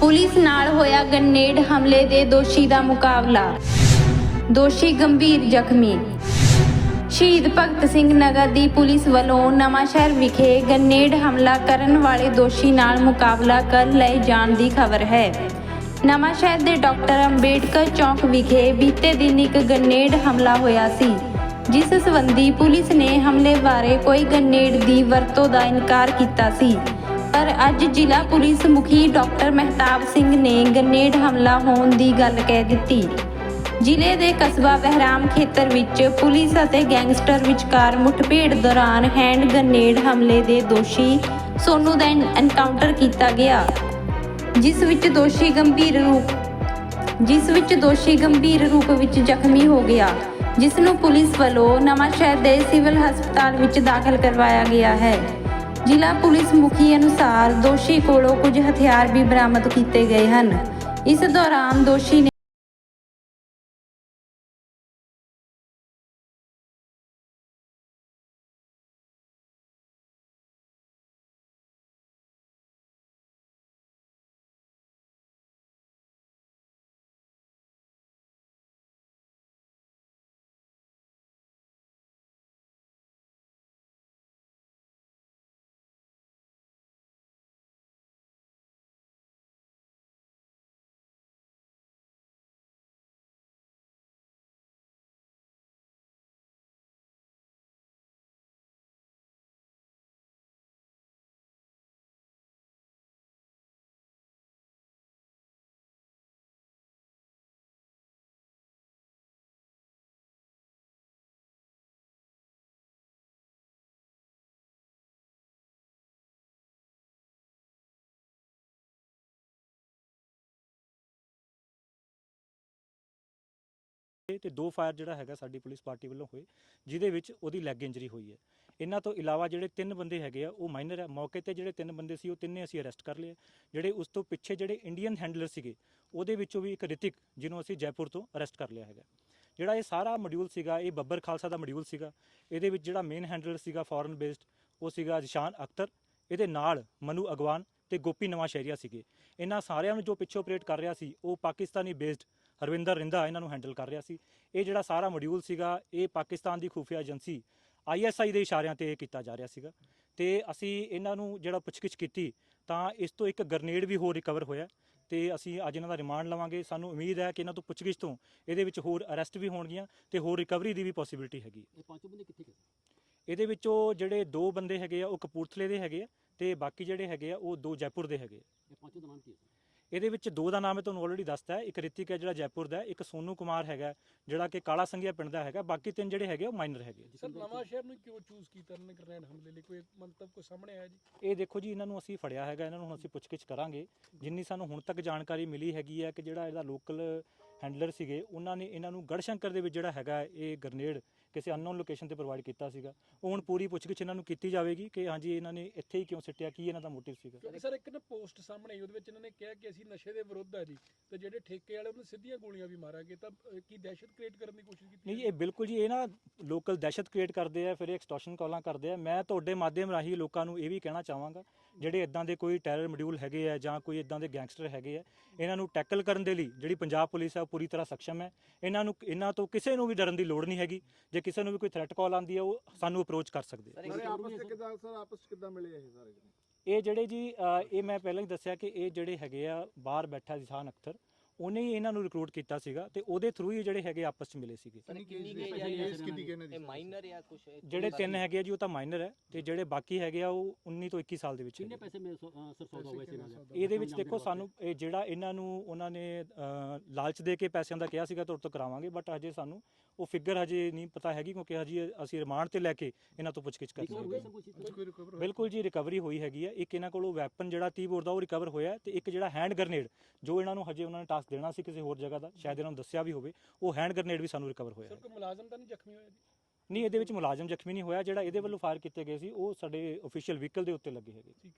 Police ਨਾਲ ਹੋਇਆ grenade ਹਮਲੇ ਦੇ ਦੋਸ਼ੀ ਦਾ ਮੁਕਾਬਲਾ। ਦੋਸ਼ੀ ਗੰਭੀਰ ਜ਼ਖਮੀ। ਸ਼ਹੀਦ ਭਗਤ ਸਿੰਘ ਨਗਰ ਦੀ ਪੁਲਿਸ ਵੱਲੋਂ ਨਵਾਂਸ਼ਹਿਰ ਵਿਖੇ ਗ੍ਰਨੇਡ ਹਮਲਾ ਕਰਨ ਵਾਲੇ ਦੋਸ਼ੀ ਨਾਲ ਮੁਕਾਬਲਾ ਕਰ ਲਏ ਜਾਣ ਦੀ ਖਬਰ ਹੈ। ਨਵਾਂਸ਼ਹਿਰ ਦੇ ਡਾਕਟਰ ਅੰਬੇਡਕਰ ਚੌਂਕ ਵਿਖੇ ਬੀਤੇ ਦਿਨ ਇੱਕ ਗ੍ਰਨੇਡ ਹਮਲਾ ਹੋਇਆ ਸੀ, ਜਿਸ ਸੰਬੰਧੀ ਪੁਲਿਸ ਨੇ ਹਮਲੇ ਬਾਰੇ ਕੋਈ ਗਨੇਡ ਦੀ ਵਰਤੋਂ ਦਾ ਇਨਕਾਰ ਕੀਤਾ ਸੀ। ਪਰ ਅੱਜ ਜ਼ਿਲ੍ਹਾ ਪੁਲਿਸ ਮੁਖੀ ਡਾਕਟਰ ਮਹਿਤਾਬ ਸਿੰਘ ਨੇ ਗ੍ਰਨੇਡ ਹਮਲਾ ਹੋਣ ਦੀ ਗੱਲ ਕਹਿ ਦਿੱਤੀ। ਜ਼ਿਲ੍ਹੇ ਦੇ ਕਸਬਾ ਬਹਿਰਾਮ ਖੇਤਰ ਵਿੱਚ ਪੁਲਿਸ ਅਤੇ ਗੈਂਗਸਟਰ ਵਿਚਕਾਰ ਮੁੱਠਭੇੜ ਦੌਰਾਨ ਹੈਂਡ ਗ੍ਰਨੇਡ ਹਮਲੇ ਦੇ ਦੋਸ਼ੀ ਸੋਨੂ ਦਾ ਐਨਕਾਊਂਟਰ ਕੀਤਾ ਗਿਆ, ਜਿਸ ਵਿੱਚ ਦੋਸ਼ੀ ਗੰਭੀਰ ਰੂਪ ਜਿਸ ਵਿੱਚ ਦੋਸ਼ੀ ਗੰਭੀਰ ਰੂਪ ਵਿੱਚ ਜ਼ਖਮੀ ਹੋ ਗਿਆ, ਜਿਸ ਨੂੰ ਪੁਲਿਸ ਵੱਲੋਂ ਨਵਾਂ ਸ਼ਹਿਰ ਦੇ ਸਿਵਲ ਹਸਪਤਾਲ ਵਿੱਚ ਦਾਖਲ ਕਰਵਾਇਆ ਗਿਆ ਹੈ। ਜ਼ਿਲ੍ਹਾ ਪੁਲਿਸ ਮੁਖੀ ਅਨੁਸਾਰ ਦੋਸ਼ੀ ਕੋਲੋਂ ਕੁਝ ਹਥਿਆਰ ਵੀ ਬਰਾਮਦ ਕੀਤੇ ਗਏ ਹਨ। ਇਸ ਦੌਰਾਨ ਦੋਸ਼ੀ ਨੇ ਤੇ ਦੋ ਫਾਇਰ ਜਿਹੜਾ ਹੈਗਾ ਸਾਡੀ ਪੁਲਿਸ ਪਾਰਟੀ ਵੱਲੋਂ ਹੋਏ, ਜਿਹਦੇ ਵਿੱਚ ਉਹਦੀ ਲੈਗ ਇੰਜਰੀ ਹੋਈ ਹੈ। ਇਹਨਾਂ ਤੋਂ ਇਲਾਵਾ ਜਿਹੜੇ ਤਿੰਨ ਬੰਦੇ ਹੈਗੇ ਆ, ਉਹ ਮਾਈਨਰ ਹੈ ਮੌਕੇ ਤੇ ਜਿਹੜੇ ਤਿੰਨ ਬੰਦੇ ਸੀ, ਉਹ ਤਿੰਨੇ ਅਸੀਂ ਅਰੈਸਟ ਕਰ ਲਏ ਜਿਹੜੇ ਉਸ ਤੋਂ ਪਿੱਛੇ ਜਿਹੜੇ ਇੰਡੀਅਨ ਹੈਂਡਲਰ ਸੀਗੇ, ਉਹਦੇ ਵਿੱਚੋਂ ਵੀ ਇੱਕ ਰਿਤਿਕ, ਜਿਹਨੂੰ ਅਸੀਂ ਜੈਪੁਰ ਤੋਂ ਅਰੈਸਟ ਕਰ ਲਿਆ ਹੈਗਾ। ਜਿਹੜਾ ਇਹ ਸਾਰਾ ਮੋਡਿਊਲ ਸੀਗਾ, ਇਹ ਬੱਬਰ ਖਾਲਸਾ ਦਾ ਮੋਡਿਊਲ ਸੀਗਾ। ਇਹਦੇ ਵਿੱਚ ਜਿਹੜਾ ਮੇਨ ਹੈਂਡਲਰ ਸੀਗਾ ਫੋਰਨ ਬੇਸਡ ਉਹ ਸੀਗਾ ਜਿਸ਼ਾਨ ਅਖਤਰ। ਇਹਦੇ ਨਾਲ ਮਨੂ ਅਗਵਾਨ ਤੇ ਗੋਪੀ ਨਵਾਂ ਸ਼ਹਿਰੀਆ ਸੀਗੇ। ਇਹਨਾਂ ਸਾਰਿਆਂ ਨੂੰ ਜੋ ਪਿੱਛੇ ਆਪਰੇਟ ਕਰ ਰਿਹਾ ਸੀ, ਉਹ ਪਾਕਿਸਤਾਨੀ ਬੇਸਡ ਹਰਵਿੰਦਰ ਰਿੰਦਾ ਇਹਨਾਂ ਨੂੰ ਹੈਂਡਲ ਕਰ ਰਿਹਾ ਸੀ। ਇਹ ਜਿਹੜਾ ਸਾਰਾ ਮੋਡਿਊਲ ਸੀਗਾ ਇਹ ਪਾਕਿਸਤਾਨ ਦੀ ਖੂਫੀਆ ਏਜੰਸੀ ਆਈਐਸਆਈ ਦੇ ਇਸ਼ਾਰਿਆਂ ਤੇ ਇਹ ਕੀਤਾ ਜਾ ਰਿਹਾ ਸੀਗਾ। ਤੇ ਅਸੀਂ ਇਹਨਾਂ ਨੂੰ ਜਿਹੜਾ ਪੁੱਛਗਿੱਛ ਕੀਤੀ ਤਾਂ ਇਸ ਤੋਂ ਇੱਕ ਗ੍ਰਨੇਡ ਵੀ ਹੋਰ ਰਿਕਵਰ ਹੋਇਆ ਤੇ ਅਸੀਂ ਅੱਜ ਇਹਨਾਂ ਦਾ ਰਿਮਾਂਡ ਲਵਾਂਗੇ। ਸਾਨੂੰ ਉਮੀਦ ਹੈ ਕਿ ਇਹਨਾਂ ਤੋਂ ਪੁੱਛਗਿੱਛ ਤੋਂ ਇਹਦੇ ਵਿੱਚ ਹੋਰ ਅਰੈਸਟ ਵੀ ਹੋਣਗੀਆਂ ਤੇ ਹੋਰ ਰਿਕਵਰੀ ਦੀ ਵੀ ਪੋਸਿਬਿਲਿਟੀ ਹੈਗੀ ਇਹ ਪੰਜੋਂ ਬੰਦੇ ਕਿੱਥੇ ਗਏ? ਇਹਦੇ ਵਿੱਚੋਂ ਜਿਹੜੇ ਦੋ ਬੰਦੇ ਹੈਗੇ ਆ ਉਹ ਕਪੂਰਥਲੇ ਦੇ ਹੈਗੇ ਆ ਤੇ ਬਾਕੀ ਜਿਹੜੇ ਹੈਗੇ ਆ ਉਹ ਦੋ ਜੈਪੁਰ ਦੇ ਹੈਗੇ ਆ। ਇਹ ਪੰਜੋਂ ਦਾ ਨਾਮ ਕੀ ਹੈ? ਇਹਦੇ ਵਿੱਚ ਦੋ ਦਾ ਨਾਮ ਮੈਂ ਤੁਹਾਨੂੰ ਆਲਰੇਡੀ ਦੱਸਤਾ ਹੈ ਇੱਕ ਰਿਤਿਕ ਹੈ ਜਿਹੜਾ ਜੈਪੁਰ ਦਾ ਇੱਕ ਸੋਨੂ ਕੁਮਾਰ ਹੈਗਾ ਜਿਹੜਾ ਕਿ ਕਾਲਾ ਸੰਘਿਆ ਪਿੰਡ ਦਾ ਹੈਗਾ ਬਾਕੀ ਤਿੰਨ ਜਿਹੜੇ ਹੈਗੇ ਉਹ ਮਾਈਨਰ ਹੈਗੇ। ਸਰ ਨਵਾਂ ਸ਼ਹਿਰ ਨੂੰ ਕਿਉਂ ਚੂਜ਼ ਕੀਤਾ? ਇਹਨਾਂ ਨੇ ਗ੍ਰੈਂਡ ਹਮਲੇ ਲਈ ਕੋਈ ਮੰਤਵ ਕੋਈ ਸਾਹਮਣੇ ਆਇਆ ਜੀ? ਇਹ ਦੇਖੋ ਜੀ ਇਹਨਾਂ ਨੂੰ ਅਸੀਂ ਫੜਿਆ ਹੈਗਾ ਇਹਨਾਂ ਨੂੰ ਹੁਣ ਅਸੀਂ ਪੁੱਛਗਿੱਛ ਕਰਾਂਗੇ। ਜਿੰਨੀ ਸਾਨੂੰ ਹੁਣ ਤੱਕ ਜਾਣਕਾਰੀ ਮਿਲੀ ਹੈਗੀ ਹੈ ਕਿ ਜਿਹੜਾ ਇਹਦਾ ਲੋਕਲ ਹੈਂਡਲਰ ਸੀਗੇ ਉਹਨਾਂ ਨੇ ਇਹਨਾਂ ਨੂੰ ਗੜਸ਼ੰਕਰ ਦੇ ਵਿੱਚ ਜਿਹੜਾ ਹੈਗਾ ਇਹ ਗ੍ਰਨੇਡ ਕਿਸੇ ਅਨਨੋਨ ਲੋਕੇਸ਼ਨ ਤੇ ਪ੍ਰੋਵਾਈਡ ਕੀਤਾ ਸੀਗਾ। ਉਹ ਹੁਣ ਪੂਰੀ ਪੁੱਛਗਿੱਛ ਇਹਨਾਂ ਨੂੰ ਕੀਤੀ ਜਾਵੇਗੀ ਕਿ ਹਾਂਜੀ ਇਹਨਾਂ ਨੇ ਇੱਥੇ ਹੀ ਕਿਉਂ ਸਿੱਟਿਆ ਕੀ ਇਹਨਾਂ ਦਾ ਮੋਟਿਵ ਸੀਗਾ। ਕਿਉਂਕਿ ਸਰ ਇੱਕ ਨਾ ਪੋਸਟ ਸਾਹਮਣੇ ਆਈ ਉਹਦੇ ਵਿੱਚ ਇਹਨਾਂ ਨੇ ਕਿਹਾ ਕਿ ਅਸੀਂ ਨਸ਼ੇ ਦੇ ਵਿਰੁੱਧ ਆ ਜੀ ਤੇ ਜਿਹੜੇ ਠੇਕੇ ਵਾਲੇ ਉਹਨੂੰ ਸਿੱਧੀਆਂ ਗੋਲੀਆਂ ਵੀ ਮਾਰਾਂਗੇ ਤਾਂ ਅਹ, ਕੀ ਦਹਿਸ਼ਤ ਕ੍ਰੀਏਟ ਕਰਨ ਦੀ ਕੋਸ਼ਿਸ਼ ਕੀਤੀ ਨਹੀਂ ਇਹ ਬਿਲਕੁਲ ਜੀ ਇਹ ਨਾ ਲੋਕਲ ਦਹਿਸ਼ਤ ਕ੍ਰੀਏਟ ਕਰਦੇ ਆ ਫਿਰ ਐਕਸਟੋਰਸ਼ਨ ਕਾਲਾਂ ਕਰਦੇ ਆ। ਮੈਂ ਤੁਹਾਡੇ ਮਾਧਿਅਮ ਰਾਹੀਂ ਲੋਕਾਂ ਨੂੰ ਇਹ ਵੀ ਕਹਿਣਾ ਚਾਹਾਂਗਾ ਜਿਹੜੇ ਇਦਾਂ ਦੇ ਕੋਈ ਟੈਰਰ ਮੋਡਿਊਲ ਹੈਗੇ ਆ ਜਾਂ ਕੋਈ ਇਦਾਂ ਦੇ ਗੈਂਗਸਟਰ ਹੈਗੇ ਆ ਇਹਨਾਂ ਨੂੰ ਟੈਕਲ ਕਰਨ ਦੇ ਲਈ ਜਿਹੜੀ ਪੰਜਾਬ ਪੁਲਿਸ ਹੈ ਉਹ ਪੂਰੀ ਤਰ੍ਹਾਂ ਸક્ષਮ ਹੈ। ਇਹਨਾਂ ਨੂੰ ਇਹਨਾਂ ਤੋਂ ਕਿਸੇ ਨੂੰ ਵੀ ਡਰਨ ਦੀ ਲੋੜ ਨਹੀਂ ਹੈਗੀ। ਜੇ ਕਿਸੇ ਨੂੰ ਵੀ ਕੋਈ ਥ੍ਰੈਟ ਕਾਲ ਆਉਂਦੀ ਹੈ ਉਹ ਸਾਨੂੰ ਅਪਰੋਚ ਕਰ ਸਕਦੇ ਆ। ਸਾਰੇ ਆਪਸ ਵਿੱਚ ਕਿਦਾਂ ਸਰ ਆਪਸ ਵਿੱਚ ਕਿਦਾਂ ਮਿਲੇ ਇਹ ਸਾਰੇ? ਇਹ ਜਿਹੜੇ ਜੀ ਇਹ ਮੈਂ ਪਹਿਲਾਂ ਹੀ ਦੱਸਿਆ ਕਿ ਇਹ ਜਿਹੜੇ ਹੈਗੇ ਆ ਬਾਹਰ ਬੈਠਾ ਜਿਸਾਨ ਅਖਤਰ ਉਹਨੇ ਹੀ ਇਹਨਾਂ ਨੂੰ ਰਿਕਰੂਟ ਕੀਤਾ ਸੀਗਾ ਤੇ ਉਹਦੇ ਥਰੂ ਹੀ ਜਿਹੜੇ ਹੈਗੇ ਆਪਸ ਚ ਮਿਲੇ ਸੀਗੇ। ਇਹ ਮਾਈਨਰ ਜਾਂ ਕੁਝ ਜਿਹੜੇ ਤਿੰਨ ਹੈਗੇ ਆ ਜੀ ਉਹ ਤਾਂ ਮਾਈਨਰ ਹੈ ਤੇ ਜਿਹੜੇ ਬਾਕੀ ਹੈਗੇ ਆ ਉਹ 19 ਤੋਂ 21 ਸਾਲ ਦੇ ਵਿੱਚ ਕਿੰਨੇ ਹੈਗੇ। ਪੈਸੇ ਮੇ ਸਰ ਸੌਦਾ ਹੋਇਆ ਸੀ ਇਹਨਾਂ ਦਾ? ਇਹਦੇ ਵਿੱਚ ਦੇਖੋ ਸਾਨੂੰ ਇਹ ਜਿਹੜਾ ਇਹਨਾਂ ਨੂੰ ਉਹਨਾਂ ਨੇ ਲਾਲਚ ਦੇ ਕੇ ਪੈਸਿਆਂ ਦਾ ਕਿਹਾ ਸੀਗਾ ਤੁਹਾਡੇ ਤੋਂ ਕਰਾਵਾਂਗੇ ਬਟ ਹਜੇ ਸਾਨੂੰ ਉਹ ਫਿਗਰ ਹਜੇ ਨਹੀਂ ਪਤਾ ਹੈਗੀ ਕਿਉਂਕਿ ਹਜੇ ਅਸੀਂ ਰਿਮਾਂਡ ਤੇ ਲੈ ਕੇ ਇਹਨਾਂ ਤੋਂ ਪੁੱਛਗਿੱਛ ਕਰ ਰਹੇ ਹਾਂ। ਬਿਲਕੁਲ ਜੀ ਰਿਕਵਰੀ ਹੋਈ ਹੈਗੀ ਹੈ ਇੱਕ ਇਹਨਾਂ ਕੋਲੋਂ ਵੈਪਨ ਜਿਹੜਾ 30 ਬੋਰ ਦਾ ਉਹ ਰਿਕਵਰ ਹੋਇਆ ਤੇ ਇੱਕ ਜਿਹੜਾ ਹੈਂਡ ਗ੍ਰਨੇਡ ਜੋ ਇਹਨਾਂ ਨੂੰ ਹਜੇ ਉਹਨਾਂ ਨੇ ਟਾਸਕ ਦੇਣਾ ਸੀ ਕਿਸੇ ਹੋਰ ਜਗ੍ਹਾ ਦਾ ਸ਼ਾਇਦ ਇਹਨਾਂ ਨੂੰ ਦੱਸਿਆ ਵੀ ਹੋਵੇ ਉਹ ਹੈਂਡ ਗ੍ਰਨੇਡ ਵੀ ਸਾਨੂੰ ਰਿਕਵਰ ਹੋਇਆ ਸਰ। ਕੋਈ ਮੁਲਾਜ਼ਮ ਤਾਂ ਨਹੀਂ ਜ਼ਖਮੀ ਹੋਇਆ ਜੀ? ਨਹੀਂ ਇਹਦੇ ਵਿੱਚ ਮੁਲਾਜ਼ਮ ਜ਼ਖਮੀ ਨਹੀਂ ਹੋਇਆ ਜਿਹੜਾ ਇਹਦੇ ਵੱਲੋਂ ਫਾਇਰ ਕੀਤੇ ਗਏ ਸੀ ਉਹ ਸਾਡੇ ਅਫੀਸ਼ੀਅਲ ਵਹੀਕਲ ਦੇ ਉੱਤੇ ਲੱਗੇ ਹੈਗੇ।